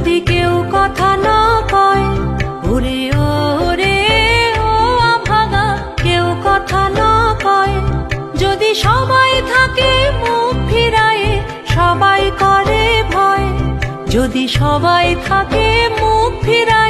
যদি কেউ কথা না কয়, ওরে ওরে, ও ভাগা কেউ কথা না কয়। যদি সবাই থাকে মুখ ফিরায়, সবাই করে ভয়। যদি সবাই থাকে মুখ ফিরায়ে